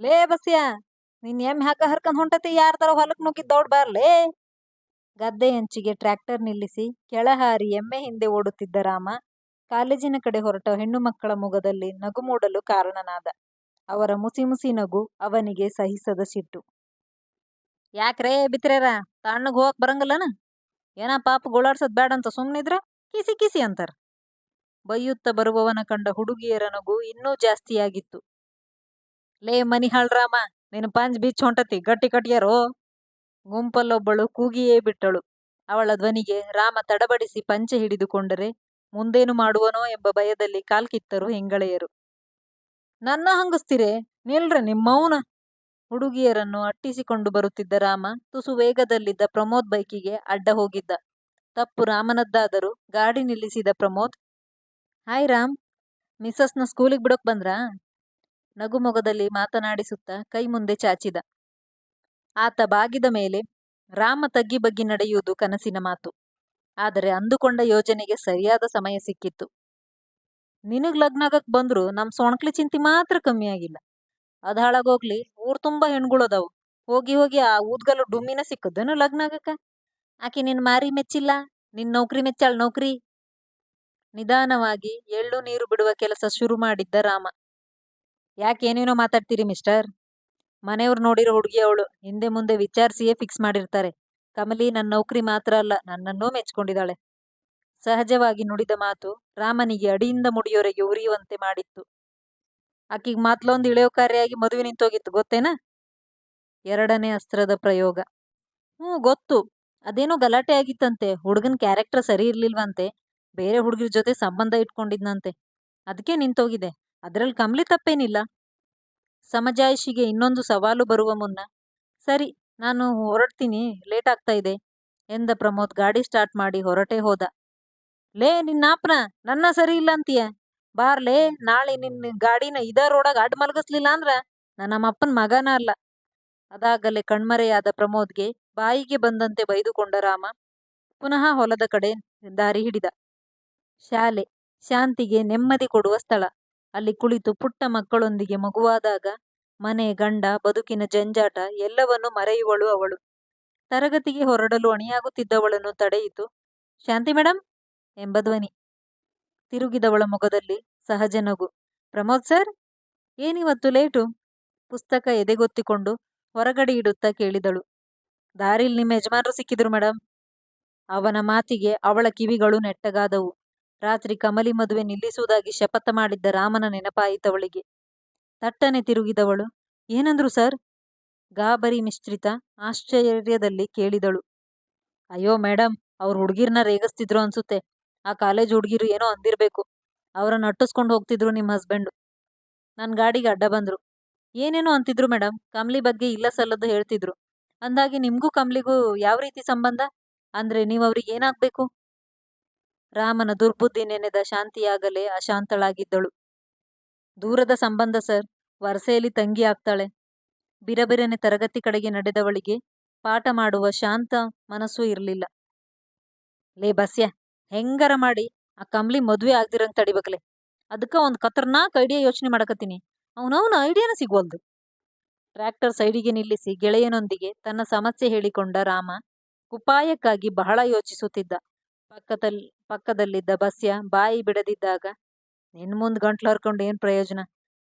ಲೇ ಬಸ್ಯ, ನಿನ್ ಎಮ್ಮೆ ಹಾಕ ಹರ್ಕೊಂಡ್ ಹೊಂಟತಿ ಯಾರ ತರ ಹೊಲಕ್ ನುಗ್ಗಿದ್ ದೌಡ್ ಬಾರ್ಲೇ ಗದ್ದೆ ಅಂಚಿಗೆ ಟ್ರ್ಯಾಕ್ಟರ್ ನಿಲ್ಲಿಸಿ ಕೆಳಹಾರಿ ಎಮ್ಮೆ ಹಿಂದೆ ಓಡುತ್ತಿದ್ದ ರಾಮ ಕಾಲೇಜಿನ ಕಡೆ ಹೊರಟ ಹೆಣ್ಣು ಮಕ್ಕಳ ಮುಗದಲ್ಲಿ ನಗು ಮೂಡಲು ಕಾರಣನಾದ. ಅವರ ಮುಸಿ ಮುಸಿ ನಗು ಅವನಿಗೆ ಸಹಿಸದ ಸಿಟ್ಟು. ಯಾಕ್ರೇ ಬಿತ್ರೇರ ತಣ್ಣಗ್ ಹೋಗಕ್ ಬರಂಗಿಲ್ಲನ? ಏನ ಪಾಪ ಗೋಳಾಡ್ಸೋದ್ ಬೇಡ ಅಂತ ಸುಮ್ನಿದ್ರ? ಕಿಸಿ ಕಿಸಿ ಅಂತಾರ. ಬೈಯುತ್ತ ಬರುವವನ ಕಂಡ ಹುಡುಗಿಯರ ನಗು ಇನ್ನೂ ಜಾಸ್ತಿಯಾಗಿತ್ತು. ಲೇ ಮನಿ ಹಾಳ್ರಾಮ ನಿನ್ ಪಂಜ್ ಬಿಚ್ಚ ಹೊಂಟತಿ, ಗಟ್ಟಿ ಕಟ್ಯಾರೋ? ಗುಂಪಲ್ಲೊಬ್ಬಳು ಕೂಗಿಯೇ ಬಿಟ್ಟಳು. ಅವಳ ಧ್ವನಿಗೆ ರಾಮ ತಡಬಡಿಸಿ ಪಂಚೆ ಹಿಡಿದುಕೊಂಡರೆ ಮುಂದೇನು ಮಾಡುವನೋ ಎಂಬ ಭಯದಲ್ಲಿ ಕಾಲ್ಕಿತ್ತರು ಹೆಂಗಳೆಯರು. ನನ್ನ ಹಂಗಸ್ತಿರೆ ನಿಲ್ರೆ ನಿಮ್ಮವನ ಹುಡುಗಿಯರನ್ನು ಅಟ್ಟಿಸಿಕೊಂಡು ಬರುತ್ತಿದ್ದ ರಾಮ ತುಸು ವೇಗದಲ್ಲಿದ್ದ ಪ್ರಮೋದ್ ಬೈಕಿಗೆ ಅಡ್ಡ ಹೋಗಿದ್ದ. ತಪ್ಪು ರಾಮನದ್ದಾದರೂ ಗಾಡಿ ನಿಲ್ಲಿಸಿದ ಪ್ರಮೋದ್, ಹಾಯ್ ರಾಮ್, ಮಿಸ್ಸಸ್ನ ಸ್ಕೂಲಿಗೆ ಬಿಡೋಕ್ ಬಂದ್ರಾ? ನಗುಮೊಗದಲ್ಲಿ ಮಾತನಾಡಿಸುತ್ತಾ ಕೈ ಮುಂದೆ ಚಾಚಿದ. ಆತ ಬಾಗಿದ ಮೇಲೆ ರಾಮ ತಗ್ಗಿ ಬಗ್ಗಿ ನಡೆಯುವುದು ಕನಸಿನ ಮಾತು. ಆದರೆ ಅಂದುಕೊಂಡ ಯೋಜನೆಗೆ ಸರಿಯಾದ ಸಮಯ ಸಿಕ್ಕಿತ್ತು. ನಿನಗ್ ಲಗ್ನಾಗಕ್ ಬಂದ್ರು ನಮ್ ಸೊಣಕ್ಲಿ ಚಿಂತಿ ಮಾತ್ರ ಕಮ್ಮಿ ಆಗಿಲ್ಲ. ಅದ್ ಹಾಳಾಗೋಗ್ಲಿ, ಊರ್ ತುಂಬಾ ಹೆಣ್ಗುಳದವು. ಹೋಗಿ ಹೋಗಿ ಆ ಊದ್ಗಲ್ಲು ಡುಮ್ಮಿನ ಸಿಕ್ಕದೇನು ಲಗ್ನಾಗಕ್ಕ. ಆಕೆ ನಿನ್ ಮಾರಿ ಮೆಚ್ಚಿಲ್ಲ, ನಿನ್ ನೌಕರಿ ಮೆಚ್ಚಾಳ್ ನೌಕರಿ. ನಿಧಾನವಾಗಿ ಎಳ್ಳು ನೀರು ಬಿಡುವ ಕೆಲಸ ಶುರು ಮಾಡಿದ್ದ ರಾಮ. ಯಾಕೇನೇನೋ ಮಾತಾಡ್ತೀರಿ ಮಿಸ್ಟರ್? ಮನೆಯವ್ರು ನೋಡಿರೋ ಹುಡುಗಿ ಅವಳು ಹಿಂದೆ ಮುಂದೆ ವಿಚಾರಿಸಿಯೇ ಫಿಕ್ಸ್ ಮಾಡಿರ್ತಾರೆ. ಕಮಲಿ ನನ್ನ ನೌಕರಿ ಮಾತ್ರ ಅಲ್ಲ, ನನ್ನನ್ನೂ ಮೆಚ್ಕೊಂಡಿದ್ದಾಳೆ. ಸಹಜವಾಗಿ ನುಡಿದ ಮಾತು ರಾಮನಿಗೆ ಅಡಿಯಿಂದ ಮುಡಿಯೋರೆಗೆ ಉರಿಯುವಂತೆ ಮಾಡಿತ್ತು. ಆಕಿಗೆ ಮಾತ್ಲೊಂದು ಇಳಿಯೋಕಾರಿಯಾಗಿ ಮದುವೆ ನಿಂತೋಗಿತ್ತು, ಗೊತ್ತೇನಾ? ಎರಡನೇ ಅಸ್ತ್ರದ ಪ್ರಯೋಗ. ಹ್ಞೂ, ಗೊತ್ತು. ಅದೇನೋ ಗಲಾಟೆ ಆಗಿತ್ತಂತೆ. ಹುಡುಗನ್ ಕ್ಯಾರೆಕ್ಟರ್ ಸರಿ ಇರ್ಲಿಲ್ವಂತೆ. ಬೇರೆ ಹುಡುಗಿರ ಜೊತೆ ಸಂಬಂಧ ಇಟ್ಕೊಂಡಿದ್ನಂತೆ. ಅದಕ್ಕೆ ನಿಂತೋಗಿದೆ. ಅದ್ರಲ್ಲಿ ಕಮ್ಲಿ ತಪ್ಪೇನಿಲ್ಲ. ಸಮಜಾಯಿಷಿಗೆ ಇನ್ನೊಂದು ಸವಾಲು ಬರುವ ಮುನ್ನ, ಸರಿ, ನಾನು ಹೊರಡ್ತೀನಿ, ಲೇಟ್ ಆಗ್ತಾ ಇದೆ ಎಂದ ಪ್ರಮೋದ್ ಗಾಡಿ ಸ್ಟಾರ್ಟ್ ಮಾಡಿ ಹೊರಟೇ ಹೋದ. ಲೇ ನಿನ್ನಾಪ್ನ ನನ್ನ ಸರಿ ಇಲ್ಲ ಅಂತೀಯ? ಬಾರ್ಲೇ ನಾಳೆ ನಿನ್ನ ಗಾಡಿನ ಇದ ರೋಡಾಗ ಅಡ್ ಮಲಗಿಸ್ಲಿಲ್ಲ ಅಂದ್ರ ನನ್ನ ಮಗನ ಅಲ್ಲ. ಅದಾಗಲೇ ಕಣ್ಮರೆಯಾದ ಪ್ರಮೋದ್ಗೆ ಬಾಯಿಗೆ ಬಂದಂತೆ ಬೈದುಕೊಂಡ ರಾಮ ಪುನಃ ಹೊಲದ ಕಡೆ ದಾರಿ ಹಿಡಿದ. ಶಾಲೆ, ಶಾಂತಿಗೆ ನೆಮ್ಮದಿ ಕೊಡುವ ಸ್ಥಳ. ಅಲ್ಲಿ ಕುಳಿತು ಪುಟ್ಟ ಮಕ್ಕಳೊಂದಿಗೆ ಮಗುವಾದಾಗ ಮನೆ, ಗಂಡ, ಬದುಕಿನ ಜಂಜಾಟ ಎಲ್ಲವನ್ನೂ ಮರೆಯುವಳು ಅವಳು. ತರಗತಿಗೆ ಹೊರಡಲು ಅಣಿಯಾಗುತ್ತಿದ್ದವಳನ್ನು ತಡೆಯಿತು, ಶಾಂತಿ ಮೇಡಮ್ ಎಂಬ ಧ್ವನಿ. ತಿರುಗಿದವಳ ಮೊಗದಲ್ಲಿ ಸಹಜ ನಗು. ಪ್ರಮೋದ್ ಸರ್, ಏನಿವತ್ತು ಲೇಟು? ಪುಸ್ತಕ ಎದೆಗೊತ್ತಿಕೊಂಡು ಹೊರಗಡೆ ಇಡುತ್ತಾ ಕೇಳಿದಳು. ದಾರಿಲ್ ನಿಮ್ಮ ಯಜಮಾನರು ಸಿಕ್ಕಿದ್ರು ಮೇಡಮ್ ಅವನ ಮಾತಿಗೆ ಅವಳ ಕಿವಿಗಳು ನೆಟ್ಟಗಾದವು. ರಾತ್ರಿ ಕಮಲಿ ಮದುವೆ ನಿಲ್ಲಿಸುವುದಾಗಿ ಶಪಥ ಮಾಡಿದ್ದ ರಾಮನ ನೆನಪಾಯಿತವಳಿಗೆ. ತಟ್ಟನೆ ತಿರುಗಿದವಳು. ಏನಂದ್ರು ಸರ್? ಗಾಬರಿ ಮಿಶ್ರಿತ ಆಶ್ಚರ್ಯದಲ್ಲಿ ಕೇಳಿದಳು. ಅಯ್ಯೋ ಮೇಡಮ್ ಅವ್ರ ಹುಡುಗಿರ್ನ ರೇಗಿಸ್ತಿದ್ರು ಅನ್ಸುತ್ತೆ. ಆ ಕಾಲೇಜ್ ಹುಡುಗಿರು ಏನೋ ಅಂದಿರ್ಬೇಕು. ಅವರನ್ನ ಅಟ್ಟಿಸ್ಕೊಂಡು ಹೋಗ್ತಿದ್ರು ನಿಮ್ಮ ಹಸ್ಬೆಂಡು. ನನ್ನ ಗಾಡಿಗೆ ಅಡ್ಡ ಬಂದ್ರು. ಏನೇನೋ ಅಂತಿದ್ರು ಮೇಡಮ್ ಕಮ್ಲಿ ಬಗ್ಗೆ ಇಲ್ಲ ಸಲ್ಲದ್ದು ಹೇಳ್ತಿದ್ರು. ಅಂದಾಗೆ ನಿಮ್ಗೂ ಕಮ್ಲಿಗೂ ಯಾವ ರೀತಿ ಸಂಬಂಧ? ಅಂದ್ರೆ ನೀವು ಅವ್ರಿಗೆ ಏನಾಗ್ಬೇಕು? ರಾಮನ ದುರ್ಬುದ್ಧಿ ನೆನೆದ ಶಾಂತಿಯಾಗಲೇ ಅಶಾಂತಳಾಗಿದ್ದಳು. ದೂರದ ಸಂಬಂಧ ಸರ್, ವರಸೆಯಲ್ಲಿ ತಂಗಿ ಆಗ್ತಾಳೆ. ಬಿರಬಿರನೆ ತರಗತಿ ಕಡೆಗೆ ನಡೆದವಳಿಗೆ ಪಾಠ ಮಾಡುವ ಶಾಂತ ಮನಸ್ಸು ಇರಲಿಲ್ಲ. ಲೇ ಬಸ್ಯ, ಹೆಂಗಾರ ಮಾಡಿ, ಆ ಕಮ್ಲಿ ಮದ್ವೆ ಆಗ್ದಿರಂಗ್ ತಡಿಬೇಕಲೆ. ಅದಕ್ಕ ಒಂದ್ ಖತರ್ನಾಕ್ ಐಡಿಯಾ ಯೋಚನೆ ಮಾಡಕತ್ತೀನಿ. ಅವನವನ ಐಡಿಯಾನ ಸಿಗೋಲ್ದು ಟ್ರ್ಯಾಕ್ಟರ್ ಸೈಡಿಗೆ ನಿಲ್ಲಿಸಿ ಗೆಳೆಯನೊಂದಿಗೆ ತನ್ನ ಸಮಸ್ಯೆ ಹೇಳಿಕೊಂಡ ರಾಮ ಉಪಾಯಕ್ಕಾಗಿ ಬಹಳ ಯೋಚಿಸುತ್ತಿದ್ದ. ಪಕ್ಕದಲ್ಲಿ ಪಕ್ಕದಲ್ಲಿದ್ದ ಬಸ್ಯ ಬಾಯಿ ಬಿಡದಿದ್ದಾಗ, ನಿನ್ ಮುಂದ್ ಗಂಟ್ಲು ಹರ್ಕೊಂಡು ಏನ್ ಪ್ರಯೋಜನ?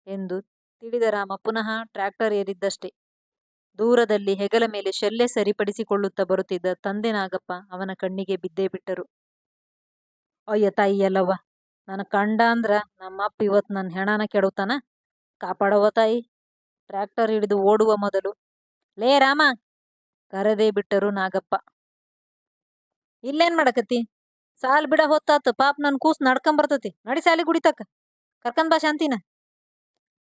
ಎಂದು ತಿಳಿದ ರಾಮ ಪುನಃ ಟ್ರ್ಯಾಕ್ಟರ್ ಏರಿದ್ದಷ್ಟೇ. ದೂರದಲ್ಲಿ ಹೆಗಲ ಮೇಲೆ ಶಲ್ಯ ಸರಿಪಡಿಸಿಕೊಳ್ಳುತ್ತಾ ಬರುತ್ತಿದ್ದ ತಂದೆ ನಾಗಪ್ಪ ಅವನ ಕಣ್ಣಿಗೆ ಬಿದ್ದೇ ಬಿಟ್ಟರು. ಅಯ್ಯ ತಾಯಿ ಎಲ್ಲವ್ವ ನನ್ನ ಕಂಡ ಅಂದ್ರ ನಮ್ಮಪ್ಪ ಇವತ್ ನನ್ನ ಹೆಣನ ಕೆಡುತ್ತಾನ ಕಾಪಾಡವ ತಾಯಿ. ಟ್ರ್ಯಾಕ್ಟರ್ ಹಿಡಿದು ಓಡುವ ಮೊದಲು, ಲೇ ರಾಮ! ಕರೆದೇ ಬಿಟ್ಟರು ನಾಗಪ್ಪ. ಇಲ್ಲೇನ್ ಮಾಡಕತ್ತಿ? ಸಾಲ್ ಬಿಡ ಹೊತ್ತಾತು, ಪಾಪ ನನ್ ಕೂಸ್ ನಡ್ಕೊಂಬರ್ತತಿ ನಡಿ ಸಾಲಿ ಗುಡಿತಕ್ಕ. ಕರ್ಕಂದ್ ಬಾ ಶಾಂತಿನ.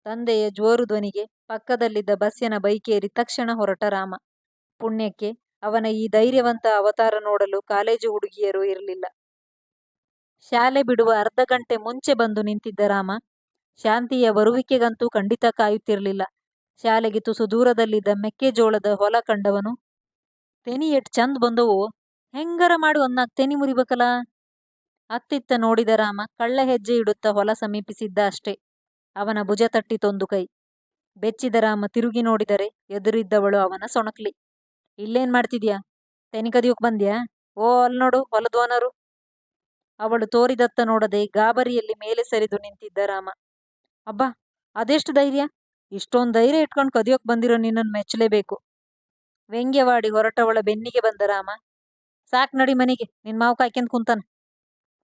ತಂದೆಯ ಜೋರು ಧ್ವನಿಗೆ ಪಕ್ಕದಲ್ಲಿದ್ದ ಬಸ್ಸಿನ ಬೈಕೇರಿ ತಕ್ಷಣ ಹೊರಟ ರಾಮ. ಪುಣ್ಯಕ್ಕೆ ಅವನ ಈ ಧೈರ್ಯವಂತ ಅವತಾರ ನೋಡಲು ಕಾಲೇಜು ಹುಡುಗಿಯರು ಇರಲಿಲ್ಲ. ಶಾಲೆ ಬಿಡುವ ಅರ್ಧ ಗಂಟೆ ಮುಂಚೆ ಬಂದು ನಿಂತಿದ್ದ ರಾಮ, ಶಾಂತಿಯ ಬರುವಿಕೆಗಂತೂ ಖಂಡಿತ ಕಾಯುತ್ತಿರಲಿಲ್ಲ. ಶಾಲೆಗೆ ತುಸು ದೂರದಲ್ಲಿದ್ದ ಮೆಕ್ಕೆಜೋಳದ ಹೊಲ ಕಂಡವನು, ತೆನಿ ಎಟ್ ಚಂದ್ ಬಂದವು ಹೆಂಗರ ಮಾಡಿ ಒಂದ್ನಾಲ್ಕು ತೆನಿ ಮುರಿಬೇಕಲ್ಲ. ಅತ್ತಿತ್ತ ನೋಡಿದ ರಾಮ ಕಳ್ಳ ಹೆಜ್ಜೆ ಇಡುತ್ತಾ ಹೊಲ ಸಮೀಪಿಸಿದ್ದ ಅಷ್ಟೇ. ಅವನ ಭುಜ ತಟ್ಟಿತೊಂದು ಕೈ. ಬೆಚ್ಚಿದ ರಾಮ ತಿರುಗಿ ನೋಡಿದರೆ ಎದುರಿದ್ದವಳು ಅವನ ಸೊಣಕ್ಲಿ. ಇಲ್ಲೇನ್ ಮಾಡ್ತಿದ್ಯಾ? ತೆನಿ ಕದಿಯೋಕ್ ಬಂದ್ಯಾ? ಓ, ಅಲ್ ನೋಡು ಹೊಲದ್ವನರು ಅವಳು ತೋರಿದತ್ತ ನೋಡದೆ ಗಾಬರಿಯಲ್ಲಿ ಮೇಲೆ ಸರಿದು ನಿಂತಿದ್ದ ರಾಮ. ಅಬ್ಬಾ, ಅದೆಷ್ಟು ಧೈರ್ಯ? ಇಷ್ಟೊಂದು ಧೈರ್ಯ ಇಟ್ಕೊಂಡು ಕದಿಯೋಕ್ ಬಂದಿರೋ ನಿನ್ನನ್ನು ಮೆಚ್ಚಲೇಬೇಕು ವ್ಯಂಗ್ಯವಾಡಿ ಹೊರಟವಳ ಬೆನ್ನಿಗೆ ಬಂದ ರಾಮ ಸಾಕ್ ನಡಿ ಮನೆಗೆ, ನಿನ್ ಮಾವು ಕಾಯ್ಕೊಂಡ್ ಕುಂತಾನ.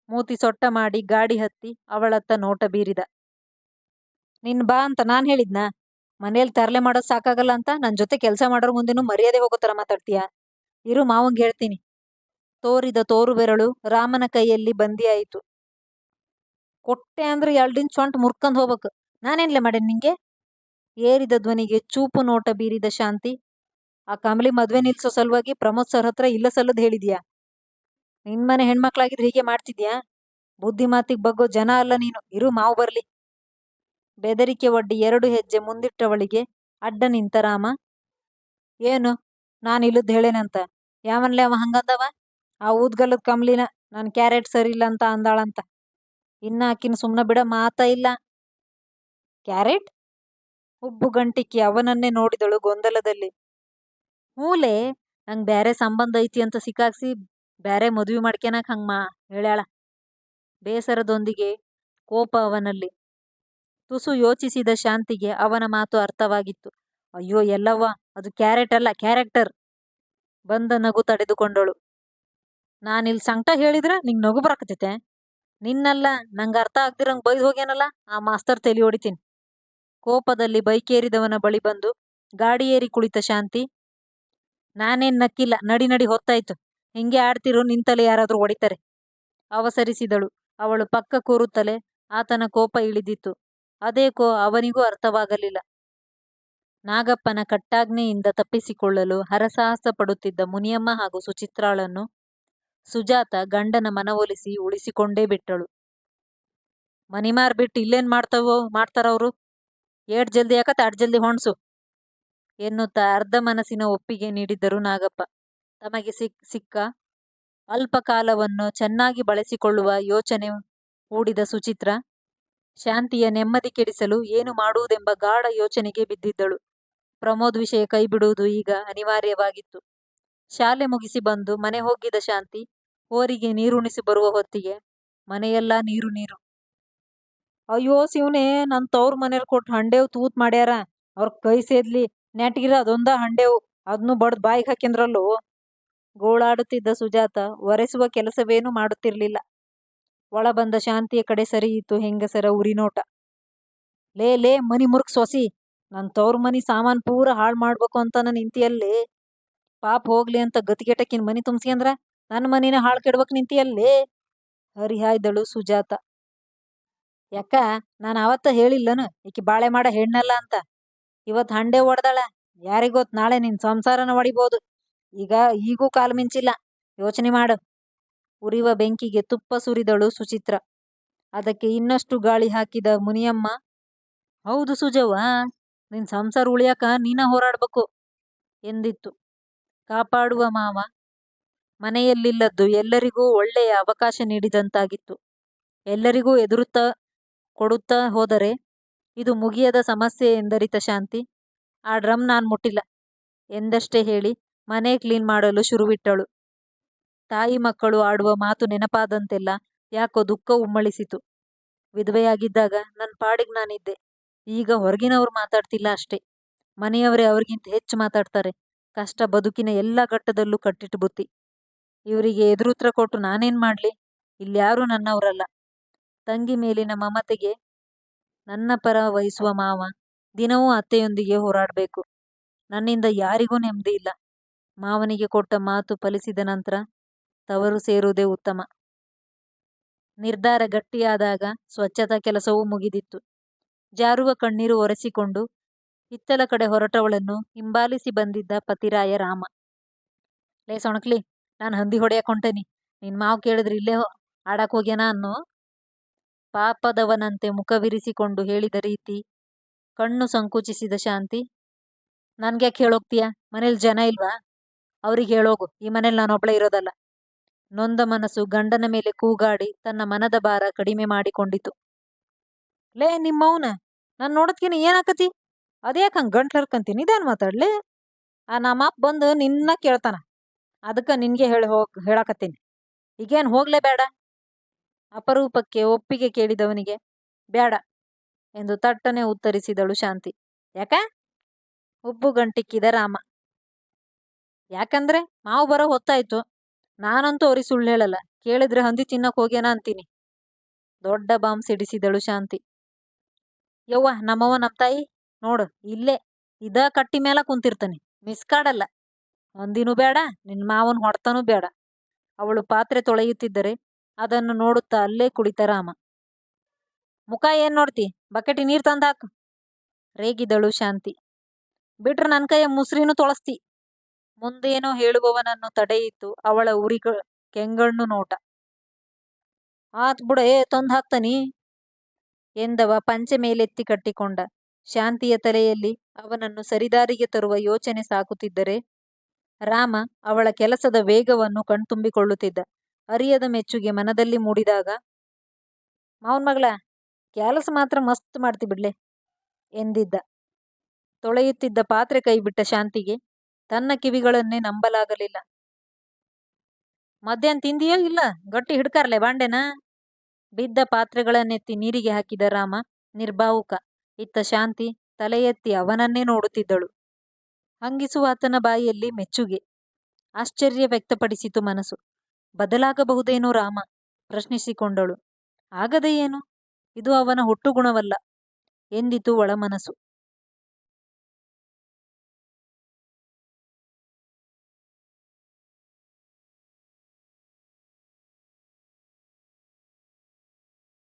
ಮೂತಿ ಸೊಟ್ಟ ಮಾಡಿ ಗಾಡಿ ಹತ್ತಿ ಅವಳತ್ತ ನೋಟ ಬೀರಿದ. ನಿನ್ ಬಾ ಅಂತ ನಾನ್ ಹೇಳಿದ್ನಾ? ಮನೇಲಿ ತರಲೆ ಮಾಡೋದ್ ಸಾಕಾಗಲ್ಲ ಅಂತ ನನ್ ಜೊತೆ ಕೆಲಸ ಮಾಡೋರ್ ಮುಂದೆನೂ ಮರ್ಯಾದೆ ಹೋಗೋತರ ಮಾತಾಡ್ತೀಯ? ಇರು ಮಾವಂಗ್ ಹೇಳ್ತೀನಿ. ತೋರಿದ ತೋರು ಬೆರಳು ರಾಮನ ಕೈಯಲ್ಲಿ ಬಂದಿಯಾಯಿತು ಕೊಟ್ಟೆ ಅಂದ್ರೆ ಎಲ್ಡಿನ್ ಸೊಂಟ್ ಮುರ್ಕಂದ್ ಹೋಗ್ಬೇಕು. ನಾನೇನ್ಲೆ ಮಾಡೇನ್ ನಿಂಗೆ? ಏರಿದ ಧ್ವನಿಗೆ ಚೂಪು ನೋಟ ಬೀರಿದ ಶಾಂತಿ ಆ ಕಮಲಿ ಮದ್ವೆ ನಿಲ್ಸೋ ಸಲುವಾಗಿ ಪ್ರಮೋದ್ ಸರ್ ಹತ್ರ ಇಲ್ಲ ಸಲ್ಲದ್ ಹೇಳಿದ್ಯಾ? ನಿನ್ಮನೆ ಹೆಣ್ಮಕ್ಳಾಗಿದ್ರೆ ಹೀಗೆ ಮಾಡ್ತಿದ್ಯಾ? ಬುದ್ಧಿ ಮಾತಿಗೆ ಬಗ್ಗೋ ಜನ ಅಲ್ಲ ನೀನು. ಇರು, ಮಾವು ಬರ್ಲಿ. ಬೆದರಿಕೆ ಒಡ್ಡಿ ಎರಡು ಹೆಜ್ಜೆ ಮುಂದಿಟ್ಟವಳಿಗೆ, ಅಡ್ಡ ನಿಂತ ರಾಮ. ಏನು? ನಾನು ಇಲ್ಲದ್ ಹೇಳೇನಂತ? ಯಾವನ್ಲೆ ಅವ ಹಂಗಂದವ? ಆ ಊದ್ಗಲದ ಕಮ್ಲಿನ ನಾನು ಕ್ಯಾರೆಟ್ ಸರಿ ಇಲ್ಲ ಅಂತ ಅಂದಾಳಂತ. ಇನ್ನ ಆಕಿನ ಸುಮ್ನ ಬಿಡ ಮಾತ ಇಲ್ಲ. ಕ್ಯಾರೆಟ್? ಉಬ್ಬು ಗಂಟಿಕ್ಕಿ ಅವನನ್ನೇ ನೋಡಿದಳು ಗೊಂದಲದಲ್ಲಿ. ಹೂಲೆ ನಂಗೆ ಬ್ಯಾರೆ ಸಂಬಂಧ ಐತಿ ಅಂತ ಸಿಕ್ಕಾಕ್ಸಿ ಬ್ಯಾರೆ ಮದ್ವಿ ಮಾಡ್ಕ್ಯನಕ್ ಹಂಗೆ ಮಾ ಹೇಳ್ಯಾಳ. ಬೇಸರದೊಂದಿಗೆ ಕೋಪ ಅವನಲ್ಲಿ. ತುಸು ಯೋಚಿಸಿದ ಶಾಂತಿಗೆ ಅವನ ಮಾತು ಅರ್ಥವಾಗಿತ್ತು. ಅಯ್ಯೋ ಎಲ್ಲವ್ವ, ಅದು ಕ್ಯಾರೆಟ್ ಅಲ್ಲ, ಕ್ಯಾರೆಕ್ಟರ್. ಬಂದ ನಗು ತಡೆದುಕೊಂಡಳು. ನಾನಿಲ್ ಸಂಕಟ ಹೇಳಿದ್ರೆ ನಿಂಗೆ ನಗು ಬರಾಕತೈತೆ ನಿನ್ನಲ್ಲ, ನಂಗೆ ಅರ್ಥ ಆಗ್ದಿರಂಗೆ ಬೈದು ಹೋಗ್ಯಾನಲ್ಲ, ಆ ಮಾಸ್ತರ್ ತಲೆ ಹೊಡಿತೀನಿ. ಕೋಪದಲ್ಲಿ ಬೈಕೇರಿದವನ ಬಳಿ ಬಂದು ಗಾಡಿ ಏರಿ ಕುಳಿತ ಶಾಂತಿ ನಾನೇನ್ ನಕ್ಕಿಲ್ಲ, ನಡಿ ನಡಿ ಹೊತ್ತಾಯ್ತು. ಹಿಂಗೆ ಆಡ್ತಿರೋ ನಿಂತಲೇ ಯಾರಾದ್ರೂ ಹೊಡಿತಾರೆ. ಅವಸರಿಸಿದಳು. ಅವಳು ಪಕ್ಕ ಕೂರುತ್ತಲೇ ಆತನ ಕೋಪ ಇಳಿದಿತ್ತು. ಅದೇ ಕೋ, ಅವನಿಗೂ ಅರ್ಥವಾಗಲಿಲ್ಲ. ನಾಗಪ್ಪನ ಕಟ್ಟಾಜ್ಞೆಯಿಂದ ತಪ್ಪಿಸಿಕೊಳ್ಳಲು ಹರಸಾಹಸ ಪಡುತ್ತಿದ್ದ ಮುನಿಯಮ್ಮ ಹಾಗೂ ಸುಚಿತ್ರಾಳನ್ನು ಸುಜಾತ ಗಂಡನ ಮನವೊಲಿಸಿ ಉಳಿಸಿಕೊಂಡೇ ಬಿಟ್ಟಳು. ಮನಿಮಾರ್ ಬಿಟ್ಟು ಇಲ್ಲೇನ್ ಮಾಡ್ತಾವೋ, ಮಾಡ್ತಾರವ್ರು? ಏಟ್ ಜಲ್ದಿ ಯಾಕತ್ತ ಅಡ್ ಜಲ್ದಿ ಹೊಣ್ಸು ಎನ್ನುತ್ತಾ ಅರ್ಧ ಮನಸ್ಸಿನ ಒಪ್ಪಿಗೆ ನೀಡಿದ್ದರು ನಾಗಪ್ಪ. ತಮಗೆ ಸಿಕ್, ಸಿಕ್ಕ ಅಲ್ಪ ಕಾಲವನ್ನು ಚೆನ್ನಾಗಿ ಬಳಸಿಕೊಳ್ಳುವ ಯೋಚನೆ ಹೂಡಿದ ಸುಚಿತ್ರ, ಶಾಂತಿಯ ನೆಮ್ಮದಿ ಕೆಡಿಸಲು ಏನು ಮಾಡುವುದೆಂಬ ಗಾಢ ಯೋಚನೆಗೆ ಬಿದ್ದಿದ್ದಳು. ಪ್ರಮೋದ್ ವಿಷಯ ಕೈಬಿಡುವುದು ಈಗ ಅನಿವಾರ್ಯವಾಗಿತ್ತು. ಶಾಲೆ ಮುಗಿಸಿ ಬಂದು ಮನೆ ಹೋಗಿದ ಶಾಂತಿ, ಹೋರಿಗೆ ನೀರುಣಿಸಿ ಬರುವ ಹೊತ್ತಿಗೆ, ಮನೆಯೆಲ್ಲ ನೀರು ನೀರು. ಅಯ್ಯೋ ಶಿವನೇ ನನ್ ತವ್ರ ಮನೇಲಿ ಕೊಟ್ಟು ಹಂಡೇವ್ ತೂತ್ ಮಾಡ್ಯಾರ, ಅವ್ರ ಕೈ ಸೇದ್ಲಿ ನೆಟ್ಗಿರ ಅದೊಂದ ಹಂಡೆವು ಅದ್ನು ಬಡ್ದು ಬಾಯಿಗೆ ಹಾಕಿಂದ್ರಲ್ಲೋ ಗೋಳಾಡುತ್ತಿದ್ದ ಸುಜಾತ ಒರೆಸುವ ಕೆಲಸವೇನೂ ಮಾಡುತ್ತಿರಲಿಲ್ಲ. ಒಳ ಬಂದ ಶಾಂತಿಯ ಕಡೆ ಸರಿಯಿತು ಹೆಂಗಸರ ಉರಿನೋಟ ಲೇ ಲೇ, ಮನಿ ಮುರುಕ್ ಸೊಸಿ, ನನ್ ತವ್ರ ಮನಿ ಸಾಮಾನ್ ಪೂರ ಹಾಳ್ ಮಾಡ್ಬೇಕು ಅಂತಾನ ನಿಂತಿಯಲ್ಲಿ. ಪಾಪ ಹೋಗ್ಲಿ ಅಂತ ಗತಿಗೆಟಕಿನ್ ಮನಿ ತುಂಬ್ಸ್ಕೊಂಡ್ರ ನನ್ನ ಮನಿನ ಹಾಳ್ ಕೆಡ್ಬೇಕು ನಿಂತಿಯಲ್ಲಿ. ಹರಿಹಾಯ್ದಳು ಸುಜಾತ. ಯಾಕ, ನಾನು ಅವತ್ತ ಹೇಳಿಲ್ಲನು, ಈಕಿ ಬಾಳೆ ಮಾಡ ಹೆಣ್ಣಲ್ಲ ಅಂತ. ಇವತ್ ಹಂಡೆ ಒಡ್ದಾಳ ಯಾರಿಗೊತ್ ನಾಳೆ ನಿನ್ ಸಂಸಾರನ ಒಡಿಬಹುದು ಈಗ ಈಗೂ ಕಾಲ್ ಮಿಂಚಿಲ್ಲ. ಯೋಚನೆ ಮಾಡು. ಉರಿವ ಬೆಂಕಿಗೆ ತುಪ್ಪ ಸುರಿದಳು ಸುಚಿತ್ರ. ಅದಕ್ಕೆ ಇನ್ನಷ್ಟು ಗಾಳಿ ಹಾಕಿದ ಮುನಿಯಮ್ಮ, ಹೌದು ಸುಜವ್ವ, ನಿನ್ ಸಂಸಾರ ಉಳಿಯಾಕ ನೀನ ಹೋರಾಡ್ಬೇಕು ಎಂದಿತ್ತು. ಕಾಪಾಡುವ ಮಾವ ಮನೆಯಲ್ಲಿಲ್ಲದ್ದು ಎಲ್ಲರಿಗೂ ಒಳ್ಳೆಯ ಅವಕಾಶ ನೀಡಿದಂತಾಗಿತ್ತು. ಎಲ್ಲರಿಗೂ ಎದುರುತ್ತಾ ಕೊಡುತ್ತಾ ಹೋದರೆ ಇದು ಮುಗಿಯದ ಸಮಸ್ಯೆ ಎಂದರಿತ ಶಾಂತಿ. ಆ ಡ್ರಮ್ ನಾನ್ ಮುಟ್ಟಿಲ್ಲ. ಎಂದಷ್ಟೇ ಹೇಳಿ ಮನೆ ಕ್ಲೀನ್ ಮಾಡಲು ಶುರುವಿಟ್ಟಳು. ತಾಯಿ ಮಕ್ಕಳು ಆಡುವ ಮಾತು ನೆನಪಾದಂತೆಲ್ಲ ಯಾಕೋ ದುಃಖ ಉಮ್ಮಳಿಸಿತು. ವಿಧವೆಯಾಗಿದ್ದಾಗ ನನ್ನ ಪಾಡಿಗೆ ನಾನಿದ್ದೆ. ಈಗ ಹೊರಗಿನವ್ರು ಮಾತಾಡ್ತಿಲ್ಲ ಅಷ್ಟೇ. ಮನೆಯವರೇ ಅವ್ರಿಗಿಂತ ಹೆಚ್ಚು ಮಾತಾಡ್ತಾರೆ. ಕಷ್ಟ ಬದುಕಿನ ಎಲ್ಲ ಘಟ್ಟದಲ್ಲೂ ಕಟ್ಟಿಟ್ಟು ಬುತ್ತಿ. ಇವರಿಗೆ ಎದುರುತ್ರ ಕೊಟ್ಟು ನಾನೇನ್ ಮಾಡ್ಲಿ? ಇಲ್ಯಾರೂ ನನ್ನವರಲ್ಲ. ತಂಗಿ ಮೇಲಿನ ಮಮತೆಗೆ ನನ್ನ ಪರ ವಹಿಸುವ ಮಾವ ದಿನವೂ ಅತ್ತೆಯೊಂದಿಗೆ ಹೋರಾಡ್ಬೇಕು. ನನ್ನಿಂದ ಯಾರಿಗೂ ನೆಮ್ಮದಿ ಇಲ್ಲ. ಮಾವನಿಗೆ ಕೊಟ್ಟ ಮಾತು ಫಲಿಸಿದ ನಂತರ ತವರು ಸೇರುವುದೇ ಉತ್ತಮ. ನಿರ್ಧಾರ ಗಟ್ಟಿಯಾದಾಗ ಸ್ವಚ್ಛತಾ ಕೆಲಸವೂ ಮುಗಿದಿತ್ತು. ಜಾರುವ ಕಣ್ಣೀರು ಒರೆಸಿಕೊಂಡು ಹಿತ್ತಲ ಕಡೆ ಹೊರಟವಳನ್ನು ಹಿಂಬಾಲಿಸಿ ಬಂದಿದ್ದ ಪತಿರಾಯ ರಾಮ. ಲೇ ಸೊಣಕ್ಲಿ, ನಾನು ಹಂದಿ ಹೊಡೆಯಕ್ ಹೊಂಟೇನಿ. ನಿನ್ ಮಾವು ಕೇಳಿದ್ರೆ ಇಲ್ಲೇ ಆಡಕ್ ಹೋಗ್ಯಾನ ಅನ್ನೋ ಪಾಪದವನಂತೆ ಮುಖವಿರಿಸಿಕೊಂಡು ಹೇಳಿದ ರೀತಿ ಕಣ್ಣು ಸಂಕುಚಿಸಿದ ಶಾಂತಿ. ನನ್ಗ್ಯಾಕೆ ಹೇಳೋಗ್ತೀಯ? ಮನೇಲಿ ಜನ ಇಲ್ವಾ? ಅವ್ರಿಗೆ ಹೇಳೋಗು. ಈ ಮನೇಲಿ ನಾನೊಬ್ಳೆ ಇರೋದಲ್ಲ. ನೊಂದ ಮನಸ್ಸು ಗಂಡನ ಮೇಲೆ ಕೂಗಾಡಿ ತನ್ನ ಮನದ ಭಾರ ಕಡಿಮೆ ಮಾಡಿಕೊಂಡಿತು. ಲೇ ನಿಮ್ಮವ್ನ ನಾನು ನೋಡೋದ್ಕಿನ ಏನಾಕತಿ? ಅದ್ಯಾಕೆ ಹಂಗೆ ಗಂಟ್ಲು ಹರ್ಕಂತೀನಿ ಇದೇನು ಮಾತಾಡ್ಲಿ. ಆ ನಮ್ಮ ಅಪ್ಪ ಬಂದು ನಿನ್ನ ಕೇಳ್ತಾನ. ಅದಕ್ಕೆ ನಿನಗೆ ಹೇಳಿ ಹೋಗಿ ಹೇಳಕತ್ತೀನಿ. ಈಗೇನು ಹೋಗ್ಲೇ ಬೇಡ ಅಪರೂಪಕ್ಕೆ ಒಪ್ಪಿಗೆ ಕೇಳಿದವನಿಗೆ ಬೇಡ ಎಂದು ತಟ್ಟನೆ ಉತ್ತರಿಸಿದಳು ಶಾಂತಿ. ಯಾಕ? ಉಬ್ಬು ಗಂಟಿಕ್ಕಿದ ರಾಮ. ಯಾಕಂದ್ರೆ ಮಾವು ಬರೋ ಹೊತ್ತಾಯ್ತು. ನಾನಂತೂ ಅವ್ರಿಗೆ ಸುಳ್ಳು ಹೇಳಲ್ಲ. ಕೇಳಿದ್ರೆ ಹಂದಿ ತಿನ್ನಕ್ ಹೋಗ್ಯಾನ ಅಂತೀನಿ. ದೊಡ್ಡ ಬಾಂಬ್ ಸಿಡಿಸಿದಳು ಶಾಂತಿ. ಯವ್ವ, ನಮ್ಮವ್ವ ನಮ್ಮ ತಾಯಿ? ನೋಡು, ಇಲ್ಲೇ, ಇದ ಕಟ್ಟಿ ಮೇಲೆ ಕುಂತಿರ್ತಾನೆ. ಮಿಸ್ ಕಾಡಲ್ಲ. ಹಂದಿನೂ ಬೇಡ ನಿನ್ನ ಮಾವನ ಹೊಡ್ತಾನೂ ಬೇಡ ಅವಳು ಪಾತ್ರೆ ತೊಳೆಯುತ್ತಿದ್ದರೆ ಅದನ್ನು ನೋಡುತ್ತಾ ಅಲ್ಲೇ ಕುಳಿತ ರಾಮ. ಮುಖ ಏನ್ ನೋಡ್ತಿ? ಬಕೆಟಿ ನೀರ್ ತಂದಾಕು. ರೇಗಿದಳು ಶಾಂತಿ. ಬಿಟ್ರೆ ನನ್ನ ಕೈಯ ಮುಸ್ರಿನೂ ತೊಳಸ್ತಿ. ಮುಂದೇನೋ ಹೇಳುವವನನ್ನು ತಡೆಯಿತು ಅವಳ ಉರಿ ಕೆಂಗಣ್ಣು ನೋಟ. ಆತ್ ಬುಡ, ಏ, ತಂದು ಹಾಕ್ತಾನಿ? ಎಂದವ ಪಂಚೆ ಮೇಲೆತ್ತಿ ಕಟ್ಟಿಕೊಂಡ. ಶಾಂತಿಯ ತಲೆಯಲ್ಲಿ ಅವನನ್ನು ಸರಿದಾರಿಗೆ ತರುವ ಯೋಚನೆ ಸಾಕುತ್ತಿದ್ದರೆ ರಾಮ ಅವಳ ಕೆಲಸದ ವೇಗವನ್ನು ಕಣ್ತುಂಬಿಕೊಳ್ಳುತ್ತಿದ್ದ. ಅರಿಯದ ಮೆಚ್ಚುಗೆ ಮನದಲ್ಲಿ ಮೂಡಿದಾಗ, ಮಾವನ್ ಮಗಳ ಕೆಲಸ ಮಾತ್ರ ಮಸ್ತ್ ಮಾಡ್ತಿ ಬಿಡ್ಲೆ, ಎಂದಿದ್ದ. ತೊಳೆಯುತ್ತಿದ್ದ ಪಾತ್ರೆ ಕೈಬಿಟ್ಟ ಶಾಂತಿಗೆ ತನ್ನ ಕಿವಿಗಳನ್ನೇ ನಂಬಲಾಗಲಿಲ್ಲ. ಮಧ್ಯಾಹ್ನ ತಿಂದಿಯೋ ಇಲ್ಲ? ಗಟ್ಟಿ ಹಿಡ್ಕಾರ್ಲೆ ಬಾಂಡೆನ? ಬಿದ್ದ ಪಾತ್ರೆಗಳನ್ನೆತ್ತಿ ನೀರಿಗೆ ಹಾಕಿದ ರಾಮ ನಿರ್ಭಾವುಕ. ಇತ್ತ ಶಾಂತಿ ತಲೆ ಎತ್ತಿ ಅವನನ್ನೇ ನೋಡುತ್ತಿದ್ದಳು. ಹಂಗಿಸುವ ಆತನ ಬಾಯಿಯಲ್ಲಿ ಮೆಚ್ಚುಗೆ. ಆಶ್ಚರ್ಯ ವ್ಯಕ್ತಪಡಿಸಿತು ಮನಸ್ಸು. ಬದಲಾಗಬಹುದೇನೋ ರಾಮ? ಪ್ರಶ್ನಿಸಿಕೊಂಡಳು. ಆಗದೆಯೇನು ಇದು ಅವನ ಹುಟ್ಟುಗುಣವಲ್ಲ. ಎಂದಿತು ಒಳಮನಸ್ಸು